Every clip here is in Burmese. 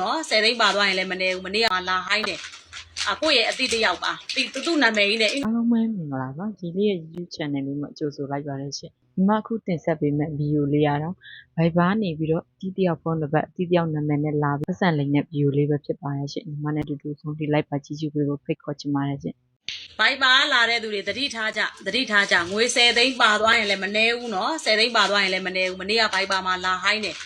နော်10သိန်းပါသွားရင်လည်းမနေဘူးမနေ့ကလာဟိုင်းတယ်အကိုယ့်ရဲ့အတိတ်ရောက်ပါဒီတူတူနာမည်ကြီးနဲ့အားလုံးပဲမင်္ဂလာပါဒီလေးရဲ့ YouTube channel လေးမှာကြိုဆိုလိုက်ပါရရှင်ဒီမှာအခုတင်ဆက်ပေးမယ့်ဗီဒီယိုလေးကတော့ Viber နေပြီးတော့တီးတယောက်ဖုန်းနံပါတ်တီးတယောက်နာမည်နဲ့လာပြီးပတ်စံလိမ့်တဲ့ဗီဒီယိုလေးပဲဖြစ်ပါရရှင်ဒီမှာနဲ့အတူတူဆုံးဒီ like ပါကြည့်ကြည့်ပေးဖို့ဖိတ်ခေါ်ချင်ပါတယ်ရှင်ဘိုက်ပါလာတဲ့သူတွေတတိထားကြတတိထားကြငွေ10သိန်းပါသွားရင်လည်းမနေဘူးနော်10သိန်းပါသွားရင်လည်းမနေဘူးမနေ့ကဘိုက်ပါမှာလာဟိုင်းတယ်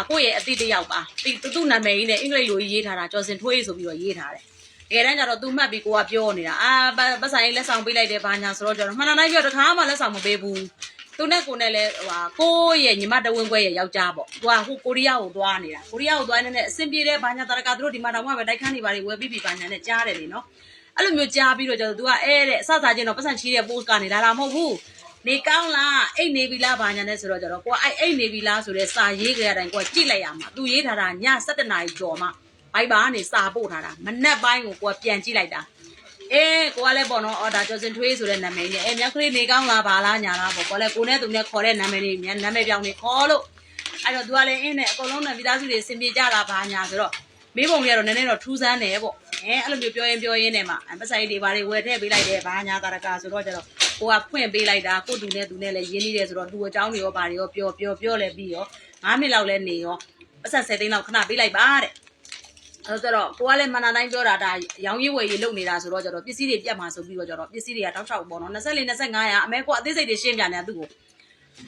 အကိုယ့်ရဲ့အတိတ်ရောက်ပါဒီတူတူနာမည်ကြီးနဲ့အင်္ဂလိပ်လိုရေးထားတာကျော်စင်ထွေးဆိုပြီးတော့ရေးထားတယ်တကယ်တမ်းကျတော့သူမှတ်ပြီးကိုကပြောနေတာအာပတ်ဆိုင်လက်ဆောင်ပေးလိုက်တယ်ဘာညာဆိုတော့ကျတော့မှန်တိုင်းပြောတခါမှလက်ဆောင်မပေးဘူးသူနဲ့ကိုနဲ့လဲဟိုဟာကိုရဲ့ညီမတဝင်းခွဲရဲ့ယောက်ျားပေါ့သူကဟိုကိုရီးယားကိုသွားနေတာကိုရီးယားကိုသွားနေတဲ့အဆင်ပြေတဲ့ဘာညာတရကသူတို့ဒီမှာတော့မှပဲတိုက်ခန်းနေပါလေဝယ်ပြီးပြီဘာညာနဲ့ကြားတယ်လေနော်အဲ့လိုမျိုးကြားပြီးတော့ကျတော့ तू ကအဲတဲ့အစစားချင်းတော့ပတ်စံချီးတဲ့ post ကနေလာတာမဟုတ်ဘူး နေကောင်းလားအိတ်နေပြီလားဘာညာနဲ့ဆိုတော့ကျတော့ကိုကအဲ့အိတ်နေပြီလားဆိုတဲ့စာရေးကြတဲ့အတိုင်းကိုကကြည့်လိုက်ရမှာ तू ရေးထားတာည7နာရီကျော်မှဘိုက်ဘာကနေစာပို့ထားတာမနက်ပိုင်းကိုကိုကပြန်ကြည့်လိုက်တာအေးကိုကလည်းပေါ့နော်အော်ဒါကျော်စင်ထွေးဆိုတဲ့နာမည်နဲ့အဲမြက်ကလေးနေကောင်းလားဘာလားညာလားပေါ့ကိုလည်းကိုနဲ့သူနဲ့ခေါ်တဲ့နာမည်လေးနာမည်ပြောင်းနေခေါ်လို့အဲ့တော့ तू ကလည်းအင်းနဲ့အကုန်လုံးနဲ့မိသားစုတွေအဆင်ပြေကြတာဘာညာဆိုတော့မေးပုံကြီးကတော့နည်းနည်းတော့ထူးဆန်းတယ်ပေါ့အဲအဲ့လိုမျိုးပြောရင်ပြောရင်းနဲ့မှပတ်ဆိုင်တွေဘာတွေဝယ်ထည့်ပေးလိုက်တယ်ဘာညာတာရကာဆိုတော့ကျတော့ ကိုကဖွင့်ပေးလိုက်တာကိုတူနဲ့သူနဲ့လည်းရင်းနှီးတယ်ဆိုတော့သူ့အကြောင်းတွေရောဘာတွေရောပြောပြောပြောလဲပြီးရော9မိနစ်လောက်လဲနေရောပတ်ဆက်7သိန်းလောက်ခဏပေးလိုက်ပါတဲ့အဲ့တော့ကိုကလည်းမနာတိုင်းပြောတာဒါရောင်းရေးဝယ်ရေးလုပ်နေတာဆိုတော့ကျတော့ပစ္စည်းတွေပြတ်မှာဆိုပြီးတော့ကျတော့ပစ္စည်းတွေကတောက်ချောက်ပေါ့နော်24 25ရအမဲကွာအသေးစိတ်တွေရှင်းပြနေတာသူ့ကို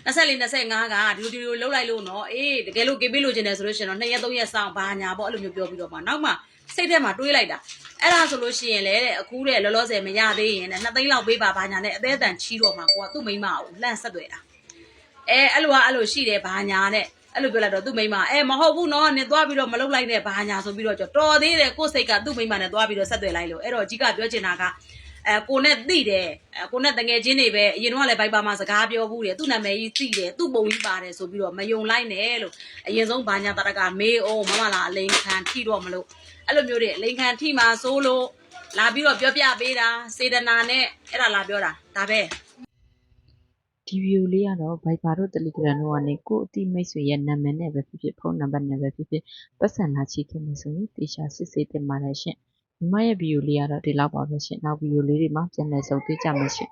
24 25ကဒီလိုဒီလိုလှုပ်လိုက်လို့နော်အေးတကယ်လို့ကေပေးလို့ကျင်တယ်ဆိုလို့ရှိရင်တော့2ရက်3ရက်စောင့်ဘာညာပေါ့အဲ့လိုမျိုးပြောပြီးတော့မှနောက်မှစိတ်ထဲမှာတွေးလိုက်တာအဲ့ဒါဆိုလို့ရှိရင်လေတဲ့အခုတဲ့လောလောဆယ်မရသေးရင်တဲ့2သိန်းလောက်ပေးပါဘာညာနဲ့အသေးအတန်ချီးတော့မှကိုကသူ့မိန်းမကိုလှန့်ဆက်သွဲတာအဲအဲ့လိုကအဲ့လိုရှိတယ်ဘာညာနဲ့အဲ့လိုပြောလိုက်တော့သူ့မိန်းမအဲမဟုတ်ဘူးနော်နင်သွားပြီးတော့မလုပ်လိုက်နဲ့ဘာညာဆိုပြီးတော့ကြောတော်သေးတယ်ကိုယ်စိတ်ကသူ့မိန်းမနဲ့သွားပြီးတော့ဆက်သွဲလိုက်လို့အဲ့တော့ကြီးကပြောချင်တာက အဲကိုနဲ့သိတယ်အဲကိုနဲ့တငယ်ချင်းတွေပဲအရင်တော့လည်းဘိုက်ပါမှာစကားပြောဘူးတယ်သူ့နာမည်ကြီးသိတယ်သူ့ပုံကြီးပါတယ်ဆိုပြီးတော့မယုံလိုက်နဲ့လို့အရင်ဆုံးဘာညာတရကမေးအောင်မမလာအလိန်ခံထိတော့မလို့အဲ့လိုမျိုးတွေအလိန်ခံထိမှာစိုးလို့လာပြီးတော့ပြောပြပေးတာစေတနာနဲ့အဲ့ဒါလာပြောတာဒါပဲဒီဗီဒီယိုလေးကတော့ Viber တို့ Telegram တို့ကနေကိုယ့်အတိမိတ်ဆွေရဲ့နာမည်နဲ့ပဲဖြစ်ဖြစ်ဖုန်းနံပါတ်နဲ့ပဲဖြစ်ဖြစ်ပတ်စံလာချီခင်မယ်ဆိုရင်တေချာစစ်ဆေးတင်ပါတယ်ရှင် ဒီမရဲ့ဗီဒီယိုလေးကတော့ဒီလောက်ပါပဲရှင်နောက်ဗီဒီယိုလေးတွေမှာပြန်လည်ဆုံတွေ့ကြမယ်ရှင်